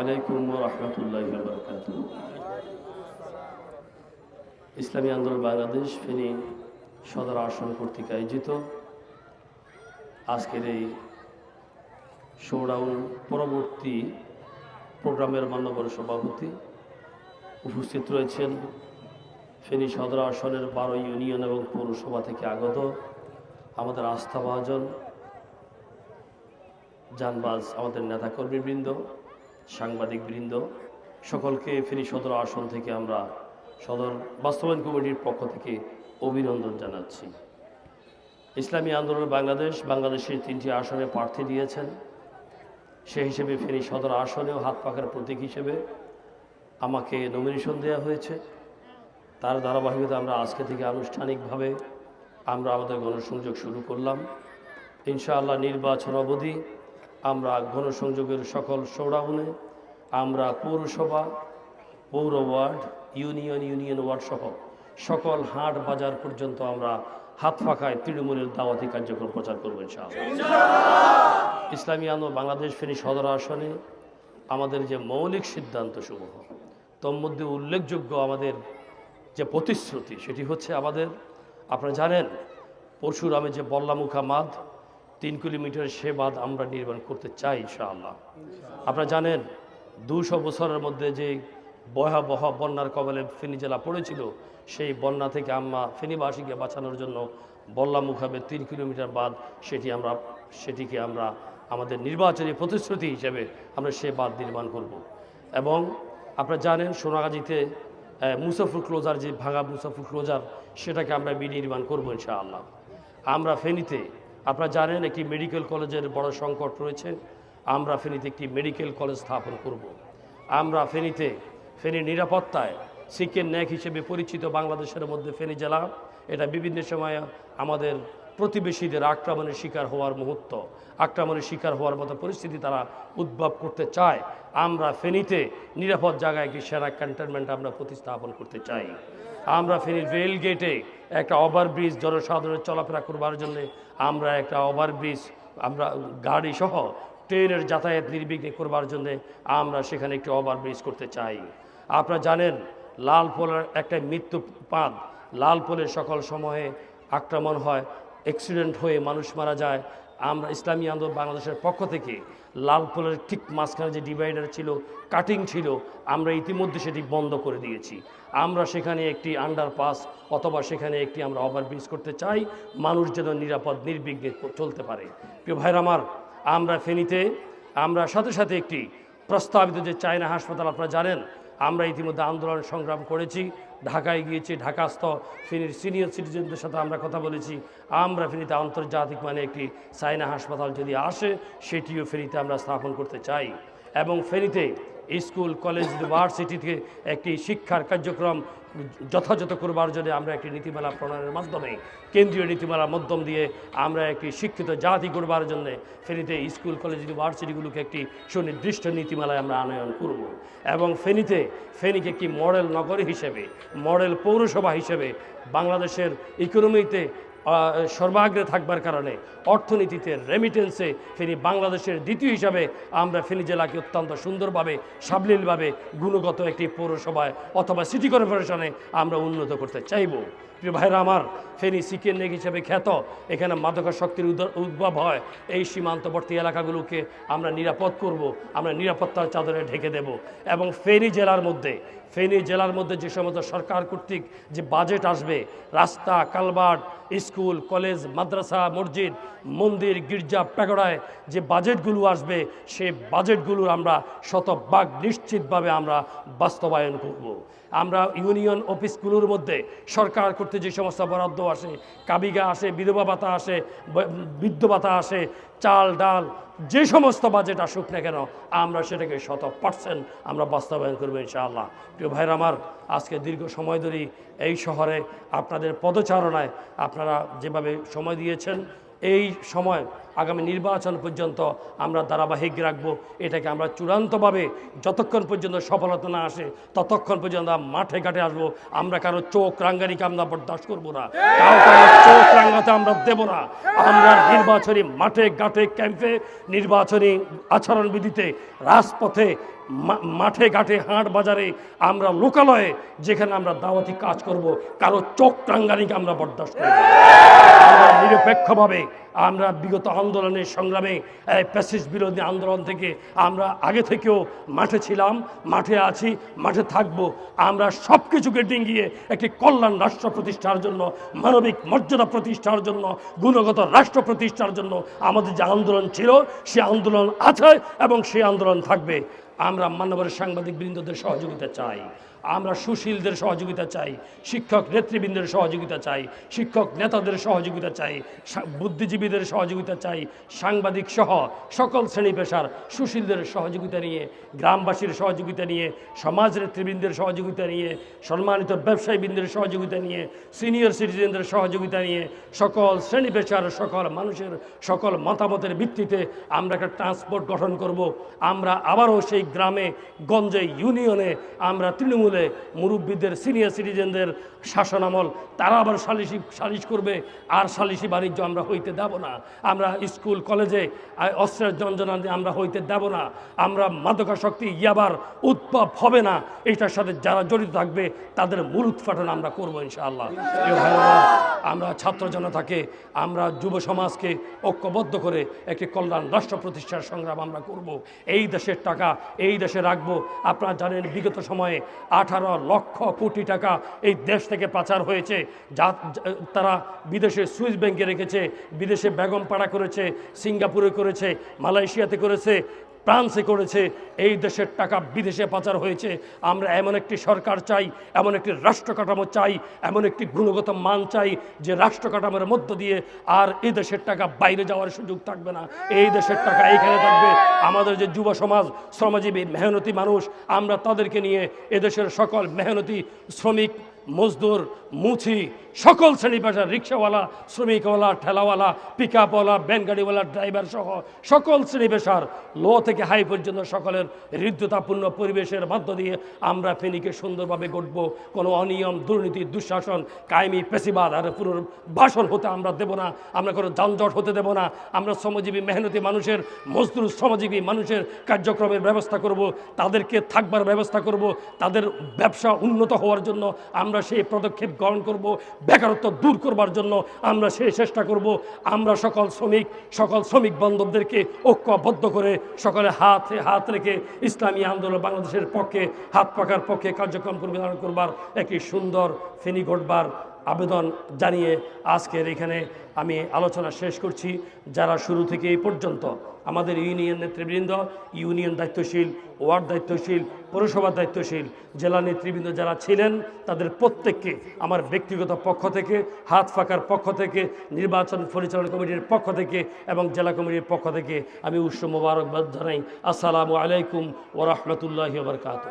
আলাইকুম রহমতুল্লাহ বরকাত ইসলামী আন্দোলন বাংলাদেশ ফেনী সদর আসন কর্তৃক আয়োজিত। আজকের এই শোডাউন পরবর্তী প্রোগ্রামের মান্যবর সভাপতি উপস্থিত রয়েছেন ফেনী সদর আসনের বারো ইউনিয়ন এবং পৌরসভা থেকে আগত আমাদের আস্থাভাজন জানবাজ আমাদের নেতাকর্মীবৃন্দ সাংবাদিকবৃন্দ, সকলকে ফেনী সদর আসন থেকে আমরা সদর বাস্তবায়ন কমিটির পক্ষ থেকে অভিনন্দন জানাচ্ছি। ইসলামী আন্দোলন বাংলাদেশ, বাংলাদেশের তিনটি আসনে প্রার্থী দিয়েছেন। সে হিসেবে ফেনী সদর আসনেও হাত পাখার প্রতীক হিসেবে আমাকে নমিনেশন দেওয়া হয়েছে। তার ধারাবাহিকতা আমরা আজকে থেকে আনুষ্ঠানিকভাবে আমরা আমাদের গণসংযোগ শুরু করলাম। ইনশাআল্লাহ নির্বাচন অবধি আমরা গণসংযোগের সকল সৌরাউনে আমরা পৌরসভা পৌর ওয়ার্ড ইউনিয়ন ইউনিয়ন ওয়ার্ড সহ সকল হাট বাজার পর্যন্ত আমরা হাত ফাঁকায় তৃণমূলের দাওয়াতি কার্যক্রম প্রচার করবেন ইসলামী আন্দোলন বাংলাদেশ ফেনী সদর আসনে আমাদের যে মৌলিক সিদ্ধান্তসমূহ তোর মধ্যে উল্লেখযোগ্য আমাদের যে প্রতিশ্রুতি সেটি হচ্ছে আমাদের আপনারা জানেন পরশুরামে যে বল্লামুখা মাদ তিন কিলোমিটার সে বাঁধ আমরা নির্মাণ করতে চাই, ইনশাআল্লাহ। আপনারা জানেন, দুশো বছরের মধ্যে যে ভয়াবহ বন্যার কবলে ফেনী জেলা পড়েছিল, সেই বন্যা থেকে আমরা, ফেনীবাসীকে বাঁচানোর জন্য বল্লামুখাবে তিন কিলোমিটার বাঁধ, সেটি আমরা, সেটিকে আমরা আমাদের নির্বাচনী প্রতিশ্রুতি হিসেবে আমরা সে বাঁধ নির্মাণ করব। এবং আপনারা জানেন, সোনাগাজীতে মুসাফুর ক্লোজার, যে ভাঙা মুসাফুর ক্লোজার, সেটাকে আমরা বিনির্মাণ করব, ইনশাআল্লাহ। আমরা ফেনীতে আপনারা জানেন একটি মেডিকেল কলেজের বড় সংকট রয়েছে। আমরা ফেনীতে একটি মেডিকেল কলেজ স্থাপন করব। আমরা ফেনীতে, ফেনীর নিরাপত্তায় সিকের ন্যাক হিসেবে পরিচিত বাংলাদেশের মধ্যে ফেনী জেলা। এটা বিভিন্ন সময় আমাদের প্রতিবেশীদের আক্রমণের শিকার হওয়ার মুহূর্ত, আক্রমণের শিকার হওয়ার মতো পরিস্থিতি তারা উদ্ভব করতে চায়। আমরা ফেনীতে নিরাপদ জায়গায় একটি সেরা ক্যান্টনমেন্ট আমরা প্রতিস্থাপন করতে চাই। আমরা ফেনীর রেল গেটে একটা ওভারব্রিজ জনসাধারণের চলাফেরা করবার জন্য আমরা একটা ওভারব্রিজ, আমরা গাড়ি সহ ট্রেনের যাতায়াত নির্বিঘ্নে করবার জন্য আমরা সেখানে একটি ওভারব্রিজ করতে চাই। আপনারা জানেন লাল পোলের একটা মৃত্যু পাদ লাল পোলের সকল সময়ে আক্রমণ হয়, অ্যাক্সিডেন্ট হয়ে মানুষ মারা যায় আমরা ইসলামী আন্দোলন বাংলাদেশের পক্ষ থেকে লাল পোলের ঠিক মাঝখানে যে ডিভাইডার ছিল কাটিং ছিল, আমরা ইতিমধ্যে সেটি বন্ধ করে দিয়েছি। আমরা সেখানে একটি আন্ডারপাস অথবা সেখানে একটি আমরা ওভারব্রিজ করতে চাই, মানুষ যেন নিরাপদ, নির্বিঘ্নে চলতে পারে। প্রিয় ভাইর আমার, আমরা ফেনীতে, আমরা সাথে সাথে একটি প্রস্তাবিত যে চায়না হাসপাতাল, আপনারা জানেন, আমরা ইতিমধ্যে আন্দোলন সংগ্রাম করেছি। ঢাকায় গিয়েছি ঢাকাস্থ ফেনীর সিনিয়র সিটিজেনদের সাথে আমরা কথা বলেছি। আমরা ফেনীতে আন্তর্জাতিক মানে একটি সাইনা হাসপাতাল যদি আসে, সেটিও ফেরিতে আমরা স্থাপন করতে চাই। এবং ফেরিতে স্কুল, কলেজ, ইউনিভার্সিটিতে একটি শিক্ষার কার্যক্রম যথাযথ করবার জন্য আমরা একটি নীতিমালা প্রণয়নের মাধ্যমে, কেন্দ্রীয় নীতিমালার মাধ্যম দিয়ে আমরা একটি শিক্ষিত জাতি করবার জন্য ফেনীতে স্কুল, কলেজ, ইউনিভার্সিটিগুলোকে একটি সুনির্দিষ্ট নীতিমালায় আমরা আনয়ন করব। এবং ফেনীতে, ফেনীকে একটি মডেল নগরী হিসেবে মডেল পৌরসভা হিসেবে বাংলাদেশের ইকোনমিতে সর্বাগ্রে থাকবার কারণে অর্থনীতিতে রেমিটেন্সে ফেনী বাংলাদেশের দ্বিতীয় হিসাবে আমরা ফেনী জেলাকে অত্যন্ত সুন্দরভাবে, সাবলীলভাবে গুণগত একটি পৌরসভায় অথবা সিটি কর্পোরেশনে আমরা উন্নত করতে চাইব। প্রিয় ভাইরা আমার, ফেনী সিকেন নেক হিসেবে খ্যাত, এখানে মাদকাশক্তির উদ- উদ্ভব হয়। এই সীমান্তবর্তী এলাকাগুলোকে আমরা নিরাপদ করব, আমরা নিরাপত্তার চাদরে ঢেকে দেব এবং ফেনী জেলার মধ্যে ফেনী জেলার মধ্যে যে সমস্ত সরকার কর্তৃক যে বাজেট আসবে, রাস্তা কালভার্ট স্কুল, কলেজ, মাদ্রাসা, মসজিদ, মন্দির, গির্জা, প্যাগড়ায় যে বাজেটগুলো আসবে, সে বাজেটগুলো আমরা শতভাগ নিশ্চিতভাবে আমরা বাস্তবায়ন করব। আমরা ইউনিয়ন অফিসগুলোর মধ্যে সরকার করতে যে সমস্ত বরাদ্দ আসে, কাবিগা আসে, বিধবা ভাতা আসে বৃদ্ধ ভাতা আসে, চাল, ডাল, যে সমস্ত বাজেট আসুক না কেন, আমরা সেটাকে শত পার্সেন্ট আমরা বাস্তবায়ন করব ইনশাআল্লাহ। প্রিয় ভাইরা আমার, আজকে দীর্ঘ সময় ধরেই এই শহরে আপনাদের পদচারণায় আপনারা যেভাবে সময় দিয়েছেন, এই সময় আগামী নির্বাচন পর্যন্ত আমরা ধারাবাহিক রাখব। এটাকে আমরা চূড়ান্তভাবে যতক্ষণ পর্যন্ত সফলতা না আসে, ততক্ষণ পর্যন্ত মাঠে ঘাটে আসব। আমরা কারও চোখ রাঙ্গানিকে আমরা বরদাস্ত করব না। কারও চোখ রাঙ্গাতে আমরা দেবো না। আমরা নির্বাচনী মাঠে ঘাটে ক্যাম্পে, নির্বাচনী আচরণবিধিতে, রাজপথে মাঠে ঘাটে হাট বাজারে আমরা লোকালয়ে যেখানে আমরা দাওয়াতি কাজ করব, কারও চোখ রাঙ্গানিকে আমরা বরদাস্ত করব আমরা নিরপেক্ষভাবে আমরা বিগত আন্দোলনের সংগ্রামে, এই প্যাসিস বিরোধী আন্দোলন থেকে আমরা আগে থেকেও মাঠে ছিলাম, মাঠে আছি, মাঠে থাকব। আমরা সব কিছুকে ডিঙ্গিয়ে একটি কল্যাণ রাষ্ট্র প্রতিষ্ঠার জন্য, মানবিক মর্যাদা প্রতিষ্ঠার জন্য, গুণগত রাষ্ট্র প্রতিষ্ঠার জন্য আমাদের যে আন্দোলন ছিল, সে আন্দোলন আছে এবং সেই আন্দোলন থাকবে। আমরা মানবের সাংবাদিক বৃন্দদের সহযোগিতা চাই। আমরা সুশীলদের সহযোগিতা চাই, শিক্ষক নেতৃবৃন্দের সহযোগিতা চাই, শিক্ষক নেতাদের সহযোগিতা চাই বুদ্ধিজীবীদের সহযোগিতা চাই, সাংবাদিক সহ সকল শ্রেণি পেশার সুশীলদের সহযোগিতা নিয়ে, গ্রামবাসীর সহযোগিতা নিয়ে, সমাজ নেতৃবৃন্দের সহযোগিতা নিয়ে, সম্মানিত ব্যবসায়ীবৃন্দের সহযোগিতা নিয়ে, সিনিয়র সিটিজেনদের সহযোগিতা নিয়ে, সকল শ্রেণি পেশার সকল মানুষের সকল মতামতের ভিত্তিতে আমরা একটা ট্রান্সপোর্ট গঠন করব। আমরা আবারও সেই গ্রামে গঞ্জে ইউনিয়নে আমরা তৃণমূলে মুরব্বীদের সিনিয়র সিটিজেনদের শাসনামল তারা আবার সালিশি, সালিশ করবে, আর সালিশি বাণিজ্য আমরা হইতে দেব না। আমরা স্কুল, কলেজে অস্ত্রের জঞ্জনা আমরা হইতে দেব না। আমরা মাদকাসক্তি ইয়াবার উদ্ভব হবে না। এইটার সাথে যারা জড়িত থাকবে, তাদের মূল উৎপাটন আমরা করব ইনশাআল্লাহ। আমরা ছাত্র জনতাকে, আমরা যুব সমাজকে ঐক্যবদ্ধ করে একটি কল্যাণ রাষ্ট্র প্রতিষ্ঠার সংগ্রাম আমরা করব। এই দেশের টাকা, এই দেশে রাখব। আপনারা জানেন, বিগত সময়ে আঠারো লক্ষ কোটি টাকা এই দেশ থেকে পাচার হয়েছে। যা, তারা বিদেশে সুইস ব্যাংকে রেখেছে, বিদেশে বেগম পাড়া করেছে, সিঙ্গাপুরে করেছে, মালয়েশিয়াতে করেছে। ফ্রান্সে করেছে, এই দেশের টাকা বিদেশে পাচার হয়েছে। আমরা এমন একটি সরকার চাই, এমন একটি রাষ্ট্র কাঠামো চাই, এমন একটি গুণগত মান চাই যে রাষ্ট্র কাঠামোর মধ্য দিয়ে আর এই দেশের টাকা বাইরে যাওয়ার সুযোগ থাকবে না। এই দেশের টাকা এইখানে থাকবে। আমাদের যে যুব সমাজ, শ্রমজীবী, মেহনতি মানুষ, আমরা তাদেরকে নিয়ে এদেশের সকল মেহনতি, শ্রমিক মজদুর মুছি সকল শ্রেণি পেশার রিক্সাওয়ালা, শ্রমিকওয়ালা, ঠেলাওয়ালা পিক আপওয়ালা ব্যানগাড়িওয়ালা ড্রাইভার সহ সকল শ্রেণি পেশার লো থেকে হাই পর্যন্ত সকলের হৃদ্যতাপূর্ণ পরিবেশের মধ্য দিয়ে আমরা ফেনীকে সুন্দরভাবে গড়ব। কোনো অনিয়ম, দুর্নীতি, দুঃশাসন কায়েমি পেশিবাদ আর পুরো বাসন হতে আমরা দেব না। আমরা কোনো যানজট হতে দেব না। আমরা শ্রমজীবী, মেহনতি মানুষের, মজদুর, শ্রমজীবী মানুষের কার্যক্রমের ব্যবস্থা করব। তাদেরকে থাকবার ব্যবস্থা করব। তাদের ব্যবসা উন্নত হওয়ার জন্য আমরা সেই পদক্ষেপ গ্রহণ করব, বেকারত্ব দূর করবার জন্য আমরা সেই চেষ্টা করব। আমরা সকল শ্রমিক সকল শ্রমিক বান্ধবদেরকে ঐক্যবদ্ধ করে সকলে হাতে, হাত রেখে ইসলামী আন্দোলন বাংলাদেশের পক্ষে, হাত পাকার পক্ষে কার্যক্রম পরিচালনা করবার একটি সুন্দর ফেনী ঘটবার আবেদন জানিয়ে আজকের এখানে আমি আলোচনা শেষ করছি। যারা শুরু থেকে এই পর্যন্ত আমাদের ইউনিয়ন নেতৃবৃন্দ, ইউনিয়ন দায়িত্বশীল, ওয়ার্ড দায়িত্বশীল, পৌরসভার দায়িত্বশীল, জেলা নেতৃবৃন্দ যারা ছিলেন, তাদের প্রত্যেককে আমার ব্যক্তিগত পক্ষ থেকে, হাত ফাঁকার পক্ষ থেকে, নির্বাচন পরিচালনা কমিটির পক্ষ থেকে এবং জেলা কমিটির পক্ষ থেকে আমি উৎস মোবারকবাদ জানাই। আসসালামু আলাইকুম ওরহমতুল্লাহ বরকাত